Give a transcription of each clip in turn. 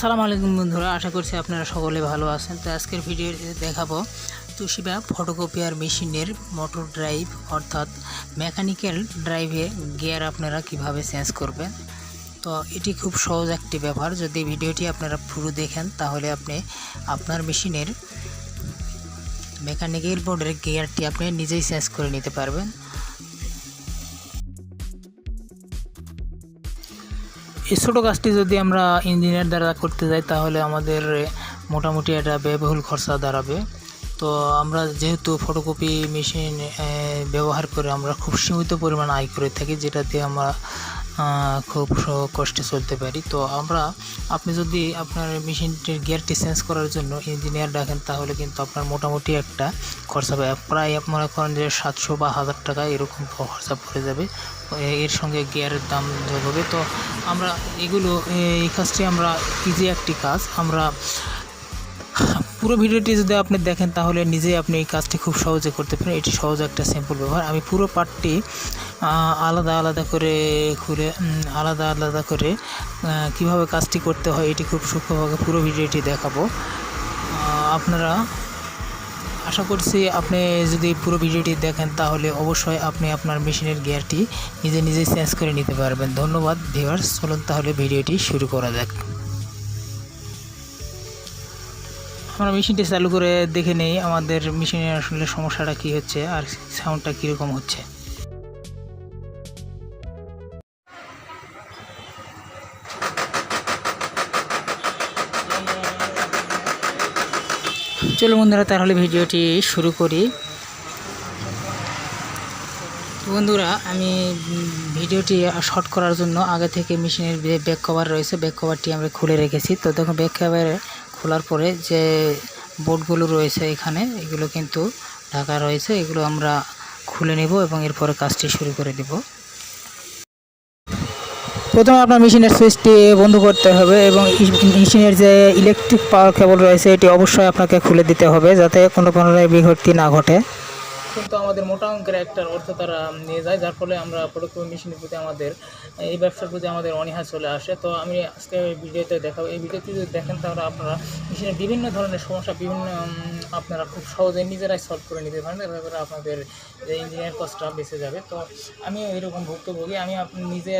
আসসালামু আলাইকুম বন্ধুরা, আশা করছি আপনারা সকলে ভালো আছেন। তো আজকের ভিডিওতে দেখাবো তুষিবা ফটোকপিয়ার মেশিনের মোটর ড্রাইভ অর্থাৎ মেকানিক্যাল ড্রাইভে গিয়ার আপনারা কীভাবে চেঞ্জ করবেন। তো এটি খুব সহজ একটি ব্যাপার, যদি ভিডিওটি আপনারা পুরো দেখেন, তাহলে আপনি আপনার মেশিনের মেকানিক্যাল বোর্ডের গিয়ারটি আপনি নিজেই চেঞ্জ করে নিতে পারবেন। এই ছোটো কাজটি যদি আমরা ইঞ্জিনিয়ার দ্বারা করতে যাই, তাহলে আমাদের মোটামুটি এটা ব্যয়বহুল খরচা দাঁড়াবে। তো আমরা যেহেতু ফটোকপি মেশিন ব্যবহার করে আমরা খুব সীমিত পরিমাণ আয় করে থাকি যেটাতে আমরা খুব কষ্টে চলতে পারি। তো আমরা, আপনি যদি আপনার মেশিনটির গিয়ারটি চেঞ্জ করার জন্য ইঞ্জিনিয়ার ডাকেন, তাহলে কিন্তু আপনার মোটামুটি একটা খরচা পাবে প্রায় মনে করেন যে সাতশো বা হাজার টাকা এরকম খরচা পড়ে যাবে। এর সঙ্গে গিয়ারের দাম যোগ হবে। তো আমরা এগুলো এই কাজটি আমরা ইজি একটি কাজ। আমরা পুরো ভিডিওটি যদি আপনি দেখেন, তাহলে নিজেই আপনি এই কাজটি খুব সহজে করতে পারেন। এটি সহজ একটা সিম্পল ব্যবহার। আমি পুরো পার্টটি আলাদা আলাদা করে খুলে আলাদা আলাদা করে কীভাবে কাজটি করতে হয়, এটি খুব সূক্ষ্মভাবে পুরো ভিডিওটি দেখাবো। আপনারা আশা করছি আপনি যদি পুরো ভিডিওটি দেখেন, তাহলে অবশ্যই আপনি আপনার মেশিনের গিয়ারটি নিজে নিজে চেঞ্জ করে নিতে পারবেন। ধন্যবাদ ভিউয়ার্স চলুন তাহলে ভিডিওটি শুরু করা যাক। আমরা মেশিনটি চালু করে দেখে নেই, আমাদের মেশিনের আসলে সমস্যাটা কি হচ্ছে আর সাউন্ডটা কীরকম হচ্ছে। চলো বন্ধুরা, তাহলে ভিডিওটি শুরু করি। বন্ধুরা, আমি ভিডিওটি শর্ট করার জন্য আগে থেকে মেশিনের ব্যাক কভার রয়েছে ব্যাক কভারটি আমরা খুলে রেখেছি। তো দেখুন ব্যাক কভারে খোলার পরে যে বোর্ডগুলো রয়েছে এখানে, এগুলো কিন্তু ঢাকা রয়েছে, এগুলো আমরা খুলে নেব এবং এরপরে কাজটি শুরু করে দেব। প্রথমে আপনার মেশিনের সুইচটি বন্ধ করতে হবে এবং মেশিনের যে ইলেকট্রিক পাওয়ার কেবল রয়েছে, এটি অবশ্যই আপনাকে খুলে দিতে হবে যাতে কোনো ধরনের বিঘটি না ঘটে। কিন্তু আমাদের মোটা অঙ্কের একটা অর্থ তারা নিয়ে যায়, যার ফলে আমরা ফটোকপি মেশিনের প্রতি আমাদের, এই ব্যবসার প্রতি আমাদের অনীহা চলে আসে। তো আমি আজকে এই ভিডিওতে দেখাবো, এই ভিডিওতে যদি দেখেন তাহলে আপনারা মেশিনের বিভিন্ন ধরনের সমস্যা, বিভিন্ন আপনারা খুব সহজে নিজেরাই সলভ করে নিতে পারেন এর ব্যাপারে আপনাদের যে ইঞ্জিনিয়ার কস্টটা বেঁচে যাবে। তো আমি এরকম ভুক্তভোগী, আমি নিজে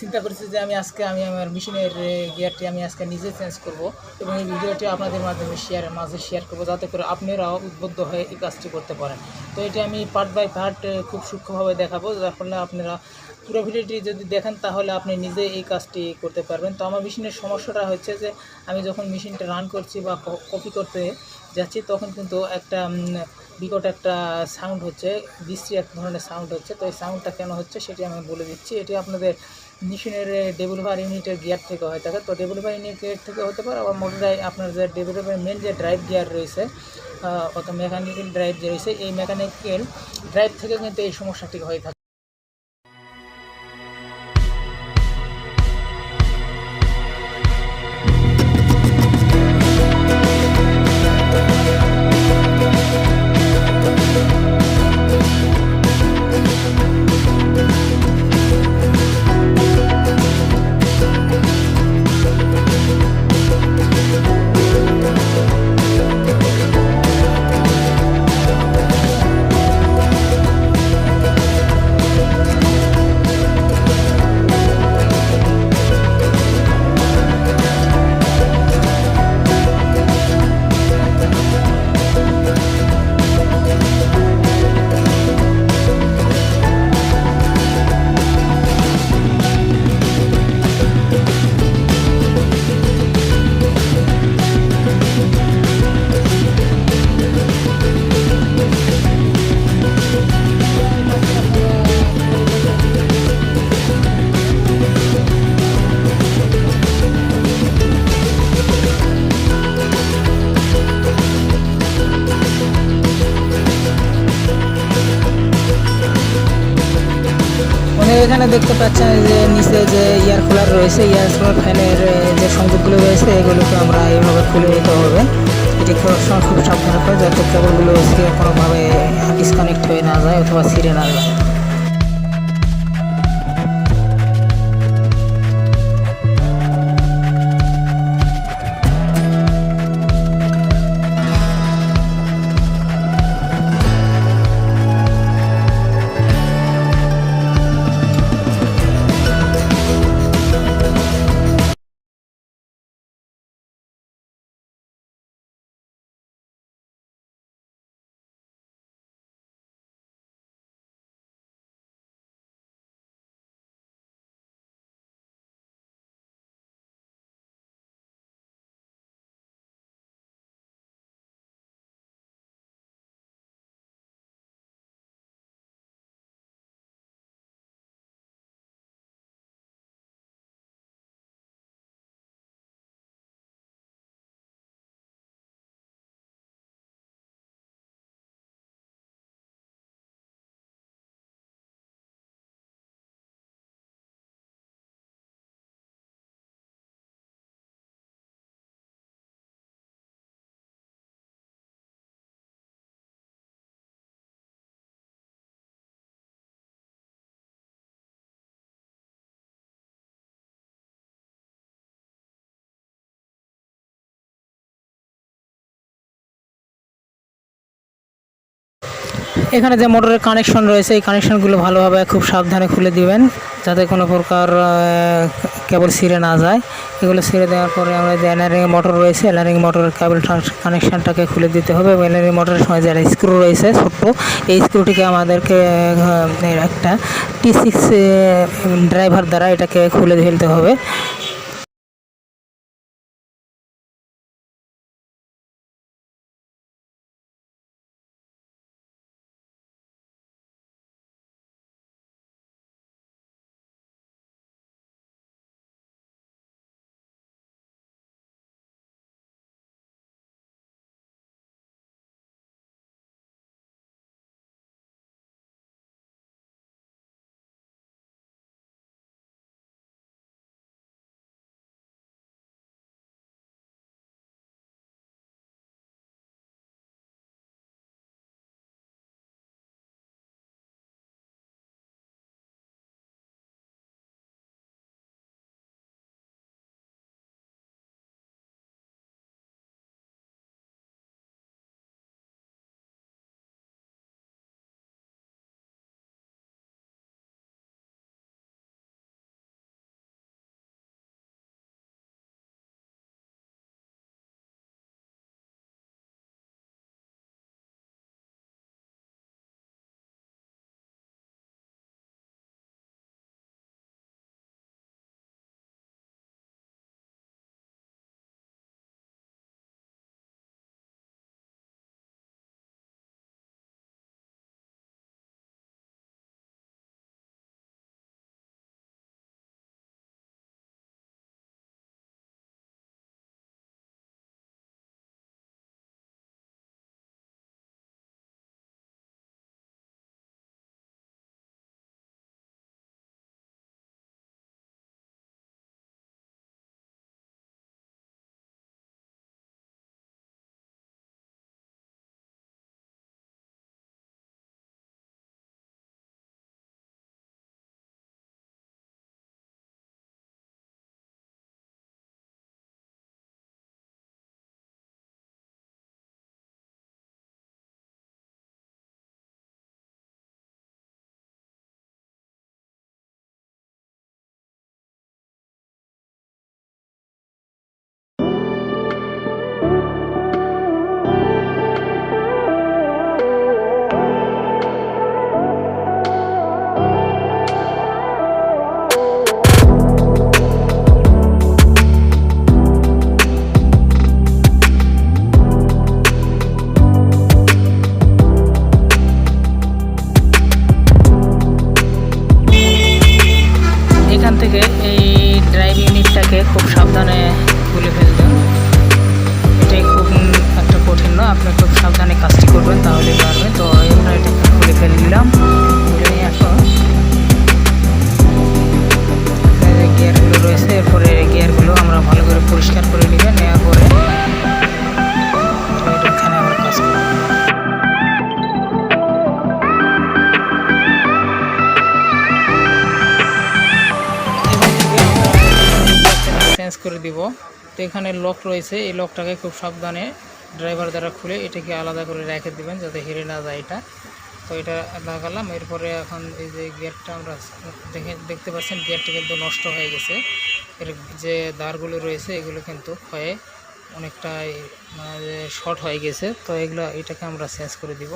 চিন্তা করেছি যে আমি আজকে আমি আমার মেশিনের গিয়ারটি আমি আজকে নিজে চেঞ্জ করব এবং এই ভিডিওটি আপনাদের মাধ্যমে শেয়ার মাঝে শেয়ার করব যাতে করে আপনারাও উদ্বুদ্ধ হয়ে এই কাজটি করতে পারেন। তো এটি আমি পার্ট বাই পার্ট খুব সূক্ষ্মভাবে দেখাবো যার ফলে আপনারা পুরো ভিডিওটি যদি দেখেন তাহলে আপনি নিজে এই কাজটি করতে পারবেন। তো আমার মেশিনের সমস্যাটা হচ্ছে যে আমি যখন মেশিনটা রান করছি বা কপি করতে যাচ্ছি তখন কিন্তু একটা বিকট একটা সাউন্ড হচ্ছে, বিশ্রী এক ধরনের সাউন্ড হচ্ছে। তো এই সাউন্ডটা কেন হচ্ছে সেটি আমি বলে দিচ্ছি। এটি আপনাদের মেশিনের ডেভেলপার ইউনিটের গিয়ার থেকে হয়ে থাকে। তো ডেভেলপার ইউনিটের থেকে হতে পারে আবার মোটরাই আপনার যে ডেভেলপার মেন যে ড্রাইভ গিয়ার রয়েছে অত মেকানিক্যাল ড্রাইভ যে রয়েছে, এই মেকানিক্যাল ড্রাইভ থেকে কিন্তু এই সমস্যাটি হয়ে থাকে। কুলার রয়েছে ইয়ার কুলার ফ্যানের যে সংযোগগুলো রয়েছে, এগুলোকে আমরা এইভাবে খুলে নিতে হবে। এটি খোলার সময় খুব সাবধানে যাতে কেবলগুলো কোনোভাবে ডিসকানেক্ট হয়ে না যায় অথবা ছিঁড়ে না যায়। এখানে যে মোটরের কানেকশন রয়েছে, এই কানেকশনগুলো ভালোভাবে খুব সাবধানে খুলে দিবেন, যাতে কোনো প্রকার কেবল ছিঁড়ে না যায়। এগুলো ছিঁড়ে দেওয়ার পরে আমরা যে এনারিং মোটর রয়েছে এনারিং মোটরের কেবল কানেকশনটাকে খুলে দিতে হবে। এবং এনারিং মোটরের সময় যারা স্ক্রু রয়েছে, ছোট্ট, এই স্ক্রুটিকে আমাদেরকে একটা টি সিক্স ড্রাইভার দ্বারা এটাকে খুলে ফেলতে হবে। তো এখানে লক রয়েছে, এই লকটাকে খুব সাবধানে ড্রাইভার দ্বারা খুলে এটাকে আলাদা করে রেখে দেবেন যাতে হেরে না যায় এটা। তো এটা লাগালাম, এরপরে এখন এই যে গিয়ারটা আমরা দেখে, দেখতে পাচ্ছেন গিয়ারটা কিন্তু নষ্ট হয়ে গেছে। এর যে দাঁড়গুলো রয়েছে, এগুলো কিন্তু ক্ষয়ে অনেকটাই মানে শর্ট হয়ে গেছে। তো এগুলো, এটাকে আমরা চেঞ্জ করে দিব।